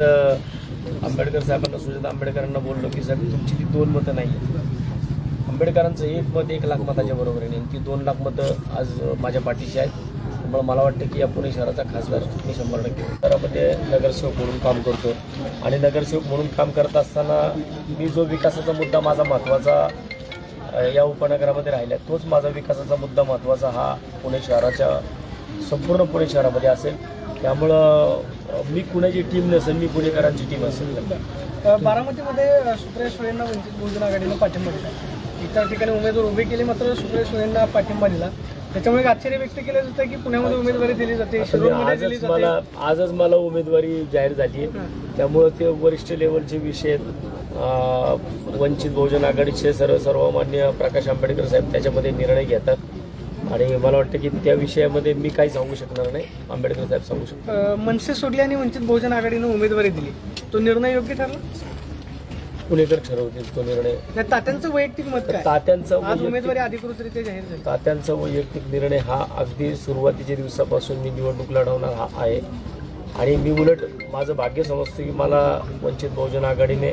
तर आंबेडकर साहेबांना सुजाता आंबेडकरांना बोललो की साहेब तुमची ती दोन मतं नाही आंबेडकरांचं एक मत एक लाख मताच्या बरोबरीने ती दोन लाख मतं आज माझ्या पाठीशी आहेत. त्यामुळे मला वाटतं की या पुणे शहराचा खासदार मी शंभर टक्के शहरामध्ये नगरसेवक म्हणून काम करतो. आणि नगरसेवक म्हणून काम करत असताना मी जो विकासाचा मुद्दा माझा महत्त्वाचा या उपनगरामध्ये राहिला तोच माझा विकासाचा मुद्दा महत्त्वाचा हा पुणे शहराच्या संपूर्ण पुणे शहरामध्ये असेल. त्यामुळं मी कुणाची टीम नसेल मी पुणेकरांची टीम असेल. बारामतीमध्ये अ, सुप्रिया सुळेंना वंचित बहुजन आघाडीनं पाठिंबा दिला. इतर ठिकाणी उमेदवार उभे केले मात्र सुप्रिया सुळेंना पाठिंबा दिला. त्याच्यामुळे एक आश्चर्य व्यक्त केलं जातं की पुण्यामध्ये उमेदवारी दिली जाते आजच मला आजच मला उमेदवारी जाहीर झाली. आहे त्यामुळं ते वरिष्ठ लेवलचे विषय वंचित बहुजन आघाडीचे सर्व सर्वमान्य प्रकाश आंबेडकर साहेब त्याच्यामध्ये निर्णय घेतात. आणि मला वाटतं की त्या विषयामध्ये मी काही सांगू शकणार नाही. आंबेडकर साहेब सांगू शकतात. अ, मनसे सोडली आणि वंचित बहुजन आघाडीनं उमेदवारी दिली. तो निर्णय योग्य ठरला? पुणेकर ठरवतील तो निर्णय. त्या तात्यांचं वैयक्तिक मत काय? तात्यांचा आज वैयक्तिक- उमेदवारी अधिकृतरित्या जाहीर झाली. तात्यांचा वैयक्तिक निर्णय हा अगदी सुरुवातीच्या दिवसापासून मी निवडणूक लढवणार हा आहे. आणि मी उलट माझं भाग्य समजतो की मला वंचित बहुजन आघाडीने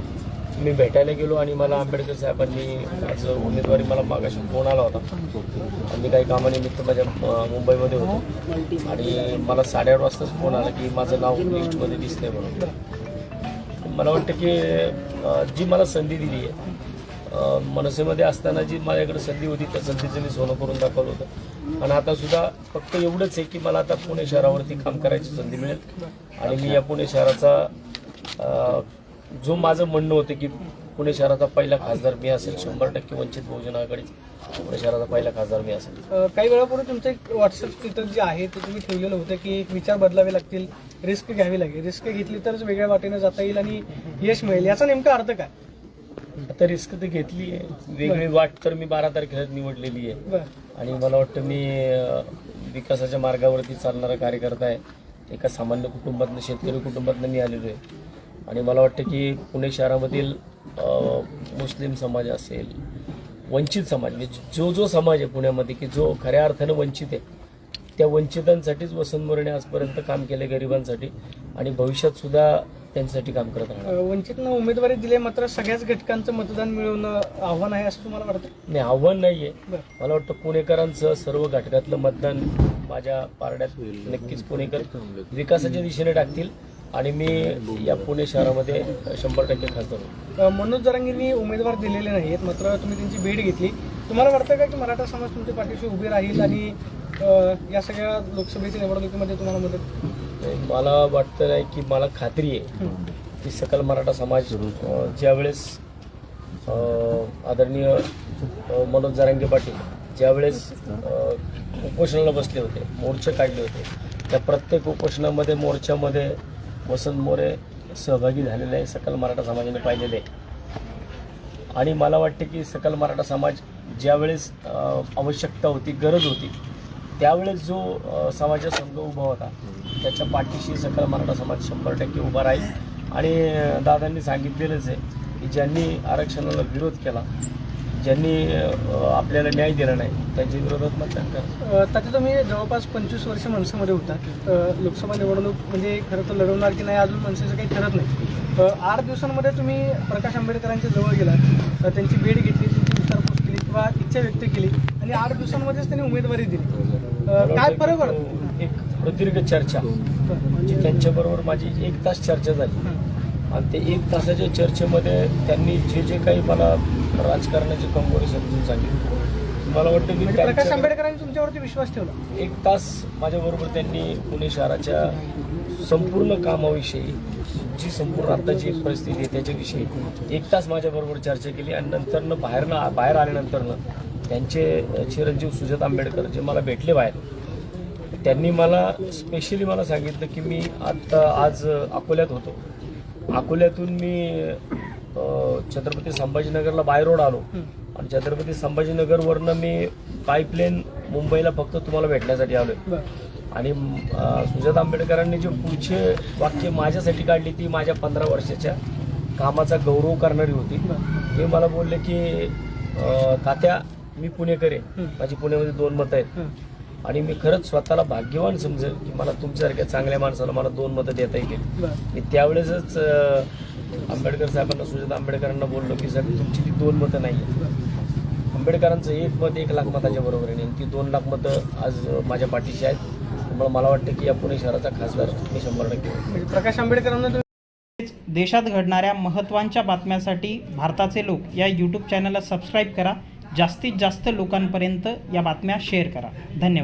मी भेटायला गेलो आणि मला आंबेडकर साहेबांनी आज उमेदवारी मला मागाशी फोन आला होता. आणि मी काही कामानिमित्त माझ्या मुंबईमध्ये होतो. आणि मला साडेआठ वाजताच फोन आला की माझं नाव लिस्टमध्ये दिसतंय म्हणून. मला वाटतं की जी मला संधी दिली आहे मनसेमध्ये असताना जी माझ्याकडे संधी होती त्या संधीचं मी सोनं करून दाखवलं होतं. आणि आता सुद्धा फक्त एवढंच आहे की मला आता पुणे शहरावरती काम करायची संधी मिळेल. आणि मी या पुणे शहराचा जो माझं म्हणणं होतं की पुणे शहराचा पहिला खासदार मी असेल शंभर टक्के वंचित बहुजन आघाडीचा पुणे शहराचा पहिला खासदार मी असेल. काही वेळापूर्वी तुमचं एक व्हॉट्सअप तिथं जे आहे ते तुम्ही ठेवलेलं होतं की एक विचार बदलावे लागतील रिस्क घ्यावी लागेल. रिस्क घेतली तरच वेगळ्या वाटेने जाता येईल आणि यश मिळेल. याचा नेमका अर्थ काय? आता रिस्क तर घेतली आहे. वेगळी वाट तर मी बारा तारखेला निवडलेली आहे. आणि मला वाटतं मी विकासाच्या मार्गावरती चालणारा कार्यकर्ता आहे. एका सामान्य कुटुंबातनं शेतकरी कुटुंबातनं मी आलेलो आहे. आणि मला वाटतं की पुणे शहरामधील मुस्लिम समाज असेल वंचित समाज म्हणजे जो जो समाज आहे पुण्यामध्ये की जो खऱ्या अर्थानं वंचित आहे त्या वंचितांसाठीच वसंत मोरेने आजपर्यंत काम केले गरिबांसाठी आणि भविष्यात सुद्धा त्यांच्यासाठी काम करत राहणार. वंचितनं उमेदवारी दिली मात्र सगळ्याच घटकांचं मतदान मिळवणं आव्हान आहे असं तुम्हाला वाटतं? नाही आव्हान नाही आहे मला वाटतं पुणेकरांचं सर्व घटकातलं मतदान माझ्या पारड्यात नक्कीच पुणेकर विकासाच्या दिशेने टाकतील. आणि मी या पुणे शहरामध्ये शंभर टक्के खासदार मनोज जरांगींनी उमेदवार दिलेले नाहीत मात्र तुम्ही त्यांची भेट घेतली. तुम्हाला वाटतं का की मराठा समाज तुमच्या पाठीशी उभे राहील आणि या सगळ्या लोकसभेच्या निवडणुकीमध्ये तुम्हाला मदत मला वाटतं नाही की मला खात्री आहे की सकल मराठा समाज ज्यावेळेस आदरणीय मनोज जरांगे पाटील ज्यावेळेस उपोषणाला बसले होते मोर्चे काढले होते त्या प्रत्येक उपोषणामध्ये मोर्चामध्ये वसंत मोरे सहभागी झालेले आहे. सकल मराठा समाजाने पाहिलेले आहे. आणि मला वाटते की सकल मराठा समाज ज्यावेळेस आवश्यकता होती गरज होती त्यावेळेस जो समाजासंघ संघ उभा होता त्याच्या पाठीशी सकल मराठा समाज शंभर टक्के उभा राहील. आणि दादांनी सांगितलेलंच आहे की ज्यांनी आरक्षणाला विरोध केला ज्यांनी आपल्याला न्याय दिला नाही त्यांच्या विरोधात मतदान करा. तात्या तुम्ही जवळपास पंचवीस वर्ष मनसेमध्ये होता. लोकसभा निवडणूक म्हणजे खरं तर लढवणार की नाही अजून मनसेचं काही ठरत नाही. आठ दिवसांमध्ये तुम्ही प्रकाश आंबेडकरांच्या जवळ गेला त्यांची भेट घेतली त्यांची विचारपूस केली किंवा इच्छा व्यक्त केली. आणि आठ दिवसांमध्येच त्यांनी उमेदवारी दिली. काय फरक एक प्रदीर्घ चर्चा. जी त्यांच्याबरोबर माझी एक तास चर्चा झाली. आणि ते एक तासाच्या चर्चेमध्ये त्यांनी जे जे काही मला राजकारणाची कंगोरी समजून सांगितली मला वाटतं की म्हणजे प्रकाश आंबेडकरांनी तुमच्यावरती विश्वास ठेवला. एक तास माझ्याबरोबर त्यांनी पुणे शहराच्या संपूर्ण कामाविषयी जी संपूर्ण आत्ताची एक परिस्थिती आहे त्याच्याविषयी एक तास माझ्याबरोबर चर्चा केली आणि नंतरनं बाहेरनं बाहेर आल्यानंतरनं त्यांचे चिरंजीव सुजात आंबेडकर जे मला भेटले बाहेर त्यांनी मला स्पेशली मला सांगितलं की मी आत्ता आज अकोल्यात होतो. अकोल्यातून मी छत्रपती संभाजीनगरला बाय रोड आलो. आणि छत्रपती संभाजीनगरवरनं मी पाईपलाईन मुंबईला फक्त तुम्हाला भेटण्यासाठी आलोय. आणि सुजात आंबेडकरांनी जे पुढचे वाक्य माझ्यासाठी काढली ती माझ्या पंधरा वर्षाच्या कामाचा गौरव करणारी होती. ते मला बोलले की तात्या मी पुणेकर आहे. माझी पुण्यामध्ये दोन मतं आहेत. आणि मी खरंच स्वतःला भाग्यवान समजेल की मला तुमच्यासारख्या चांगल्या माणसाला मला दोन मतं देता येतील. मी त्यावेळेसच आंबेडकर साहेबांना सुजाता आंबेडकरांना बोललो की साहेब तुमची ती दोन मतं नाही आहेत आंबेडकरांचं एक मत एक लाख मताच्या बरोबर आहे आणि ती दोन लाख मतं आज माझ्या पाठीशी आहेत. त्यामुळे मला वाटतं की या पुणे शहराचा खासदार मी शंभर टक्के. म्हणजे प्रकाश आंबेडकरांना तुम्ही देशात घडणाऱ्या महत्त्वांच्या बातम्यांसाठी भारताचे लोक या यूट्यूब चॅनलला सबस्क्राईब करा. जास्तीत जास्त लोकांपर्यंत या बातम्या शेअर करा. धन्यवाद.